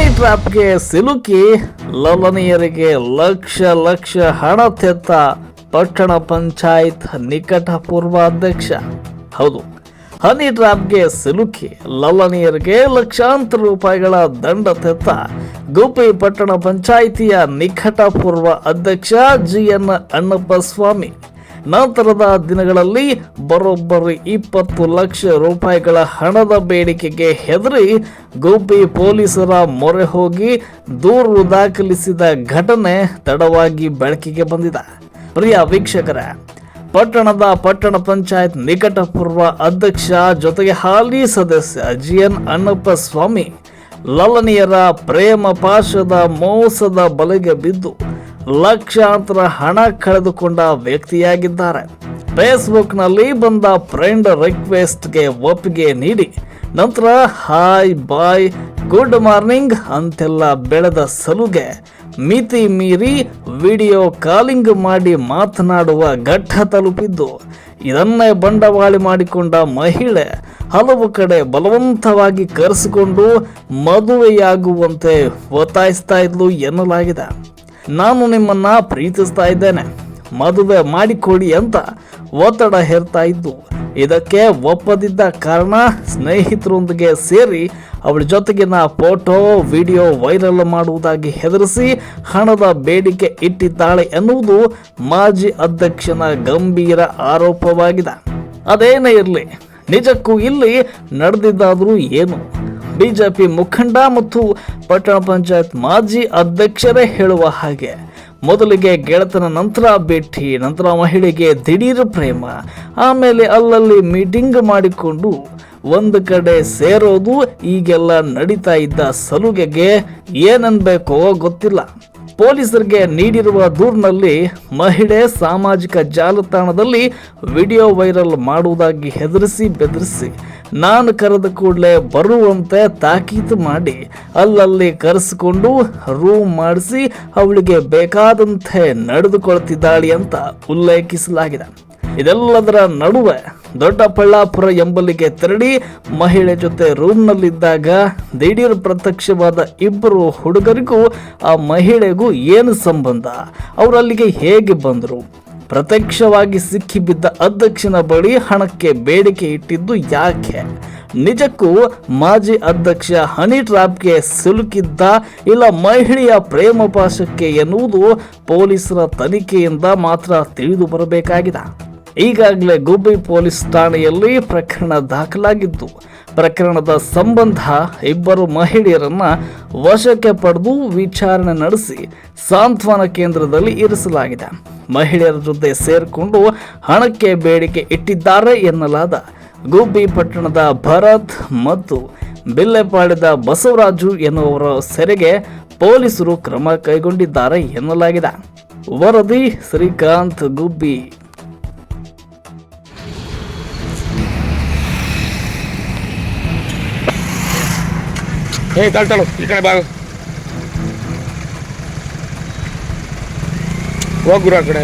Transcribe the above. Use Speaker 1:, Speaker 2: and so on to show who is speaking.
Speaker 1: ಹನಿ ಟ್ರಾಪ್ಗೆ ಸಿಲುಕಿ ಲಲನಿಯರಿಗೆ ಲಕ್ಷ ಲಕ್ಷ ಹಣ ತೆತ್ತ ಪಟ್ಟಣ ಪಂಚಾಯತ್ ನಿಕಟಪೂರ್ವ ಅಧ್ಯಕ್ಷ ಹೌದು, ಹನಿ ಟ್ರಾಪ್ಗೆ ಸಿಲುಕಿ ಲಲನಿಯರಿಗೆ ಲಕ್ಷಾಂತರ ರೂಪಾಯಿಗಳ ದಂಡ ತೆತ್ತ ಗುಪಿ ಪಟ್ಟಣ ಪಂಚಾಯಿತಿಯ ನಿಕಟಪೂರ್ವ ಅಧ್ಯಕ್ಷ ಜಿ ಎನ್ ಅಣ್ಣಪ್ಪ ಸ್ವಾಮಿ. ನಂತರದ ದಿನಗಳಲ್ಲಿ ಬರೋಬ್ಬರಿ ಇಪ್ಪತ್ತು ಲಕ್ಷ ರೂಪಾಯಿಗಳ ಹಣದ ಬೇಡಿಕೆಗೆ ಹೆದರಿ ಗೋಪಿ ಪೊಲೀಸರ ಮೊರೆ ಹೋಗಿ ದೂರು ದಾಖಲಿಸಿದ ಘಟನೆ ತಡವಾಗಿ ಬೆಳಕಿಗೆ ಬಂದಿದೆ. ಪ್ರಿಯ ವೀಕ್ಷಕರ, ಪಟ್ಟಣದ ಪಟ್ಟಣ ಪಂಚಾಯತ್ ನಿಕಟಪೂರ್ವ ಅಧ್ಯಕ್ಷ ಜೊತೆಗೆ ಹಾಲಿ ಸದಸ್ಯ ಜಿ ಎನ್ ಅಣ್ಣಪ್ಪ ಸ್ವಾಮಿ ಲಲನಿಯರ ಪ್ರೇಮ ಪಾಶದ ಮೋಸದ ಬಲೆಗೆ ಬಿದ್ದು ಲಕ್ಷಾಂತರ ಹಣ ಕಳೆದುಕೊಂಡ ವ್ಯಕ್ತಿಯಾಗಿದ್ದಾರೆ. ಫೇಸ್ಬುಕ್ನಲ್ಲಿ ಬಂದ ಫ್ರೆಂಡ್ ರಿಕ್ವೆಸ್ಟ್ಗೆ ಒಪ್ಪಿಗೆ ನೀಡಿ, ನಂತರ ಹಾಯ್, ಬಾಯ್, ಗುಡ್ ಮಾರ್ನಿಂಗ್ ಅಂತೆಲ್ಲ ಬೆಳೆದ ಸಲುಗೆ ಮಿತಿ ಮೀರಿ ವಿಡಿಯೋ ಕಾಲಿಂಗ್ ಮಾಡಿ ಮಾತನಾಡುವ ಘಟ್ಟ ತಲುಪಿದ್ದು, ಇದನ್ನೇ ಬಂಡವಾಳ ಮಾಡಿಕೊಂಡ ಮಹಿಳೆ ಹಲವು ಕಡೆ ಬಲವಂತವಾಗಿ ಕರೆಸಿಕೊಂಡು ಮದುವೆಯಾಗುವಂತೆ ಒತ್ತಾಯಿಸ್ತಾ ಇದ್ಲು ಎನ್ನಲಾಗಿದೆ. ನಾನು ನಿಮ್ಮನ್ನ ಪ್ರೀತಿಸ್ತಾ ಇದ್ದೇನೆ. ಮದುವೆ ಮಾಡಿಕೊಡಿ ಅಂತ ಒತ್ತಡ ಹೇರ್ತಾ ಇದ್ದು, ಇದಕ್ಕೆ ಒಪ್ಪದಿದ್ದ ಕಾರಣ ಸ್ನೇಹಿತರೊಂದಿಗೆ ಸೇರಿ ಅವಳ ಜೊತೆಗಿನ ಫೋಟೋ, ವಿಡಿಯೋ ವೈರಲ್ ಮಾಡುವುದಾಗಿ ಹೆದರಿಸಿ ಹಣದ ಬೇಡಿಕೆ ಇಟ್ಟಿದ್ದಾಳೆ ಎನ್ನುವುದು ಮಾಜಿ ಅಧ್ಯಕ್ಷನ ಗಂಭೀರ ಆರೋಪವಾಗಿದೆ. ಅದೇನೇ ಇರಲಿ, ನಿಜಕ್ಕೂ ಇಲ್ಲಿ ನಡೆದಿದ್ದಾದರೂ ಏನು? ಬಿಜೆಪಿ ಮುಖಂಡ ಮತ್ತು ಪಟ್ಟಣ ಪಂಚಾಯತ್ ಮಾಜಿ ಅಧ್ಯಕ್ಷರೇ ಹೇಳುವ ಹಾಗೆ. ಮೊದಲಿಗೆ ಗೆಳೆತನ ನಂತರ ಭೇಟಿ, ನಂತರ ಮಹಿಳೆಗೆ ದಿಢೀರ್ ಪ್ರೇಮ, ಆಮೇಲೆ ಅಲ್ಲಲ್ಲಿ ಮೀಟಿಂಗ್ ಮಾಡಿಕೊಂಡು ಒಂದು ಕಡೆ ಸೇರೋದು, ಈಗೆಲ್ಲ ನಡೀತಾ ಇದ್ದ ಸಲುಗೆಗೆ ಏನನ್ಬೇಕೋ ಗೊತ್ತಿಲ್ಲ. ಪೊಲೀಸರಿಗೆ ನೀಡಿರುವ ದೂರಿನಲ್ಲಿ ಮಹಿಳೆ ಸಾಮಾಜಿಕ ಜಾಲತಾಣದಲ್ಲಿ ವಿಡಿಯೋ ವೈರಲ್ ಮಾಡುವುದಾಗಿ ಹೆದರಿಸಿ ಬೆದರಿಸಿ, ನಾನು ಕರೆದ ಕೂಡಲೇ ಬರುವಂತೆ ತಾಕೀತು ಮಾಡಿ, ಅಲ್ಲಲ್ಲಿ ಕರೆಸಿಕೊಂಡು ರೂಮ್ ಮಾಡಿಸಿ ಅವಳಿಗೆ ಬೇಕಾದಂತೆ ನಡೆದುಕೊಳ್ತಿದ್ದಾಳೆ ಅಂತ ಉಲ್ಲೇಖಿಸಲಾಗಿದೆ. ಇದೆಲ್ಲದರ ನಡುವೆ ದೊಡ್ಡಬಳ್ಳಾಪುರ ಎಂಬಲ್ಲಿಗೆ ತೆರಳಿ ಮಹಿಳೆ ಜೊತೆ ರೂಮ್ನಲ್ಲಿದ್ದಾಗ ದಿಢೀರ್ ಪ್ರತ್ಯಕ್ಷವಾದ ಇಬ್ಬರು ಹುಡುಗರಿಗೂ ಆ ಮಹಿಳೆಗೂ ಏನು ಸಂಬಂಧ? ಅವರಲ್ಲಿಗೆ ಹೇಗೆ ಬಂದರು? ಪ್ರತ್ಯಕ್ಷವಾಗಿ ಸಿಕ್ಕಿಬಿದ್ದ ಅಧ್ಯಕ್ಷನ ಬಳಿ ಹಣಕ್ಕೆ ಬೇಡಿಕೆ ಇಟ್ಟಿದ್ದು ಯಾಕೆ? ನಿಜಕ್ಕೂ ಮಾಜಿ ಅಧ್ಯಕ್ಷ ಹನಿ ಟ್ರಾಪ್ಗೆ ಸಿಲುಕಿದ್ದ ಇಲ್ಲ ಮಹಿಳೆಯ ಪ್ರೇಮ ಪಾಶಕ್ಕೆ ಎನ್ನುವುದು ಪೊಲೀಸರ ತನಿಖೆಯಿಂದ ಮಾತ್ರ ತಿಳಿದು ಬರಬೇಕಾಗಿದೆ ಈಗಾಗಲೇ ಗುಬ್ಬಿ ಪೊಲೀಸ್ ಠಾಣೆಯಲ್ಲಿ ಪ್ರಕರಣ ದಾಖಲಾಗಿದ್ದು, ಪ್ರಕರಣದ ಸಂಬಂಧ ಇಬ್ಬರು ಮಹಿಳೆಯರನ್ನ ವಶಕ್ಕೆ ಪಡೆದು ವಿಚಾರಣೆ ನಡೆಸಿ ಸಾಂತ್ವನ ಕೇಂದ್ರದಲ್ಲಿ ಇರಿಸಲಾಗಿದೆ. ಮಹಿಳೆಯರ ಜೊತೆ ಸೇರಿಕೊಂಡು ಹಣಕ್ಕೆ ಬೇಡಿಕೆ ಇಟ್ಟಿದ್ದಾರೆ ಎನ್ನಲಾದ ಗುಬ್ಬಿ ಪಟ್ಟಣದ ಭರತ್ ಮತ್ತು ಬಿಲ್ಲೆಪಾಳ್ಯದ ಬಸವರಾಜು ಎನ್ನುವರ ಸೆರೆಗೆ ಪೊಲೀಸರು ಕ್ರಮ ಕೈಗೊಂಡಿದ್ದಾರೆ ಎನ್ನಲಾಗಿದೆ. ವರದಿ ಶ್ರೀಕಾಂತ್ ಗುಬ್ಬಿ
Speaker 2: ಏ ತಳು ತಳು ಈ ಕಡೆ ಬಾ ಹೋಗ್ ಗುರು ಆ ಕಡೆ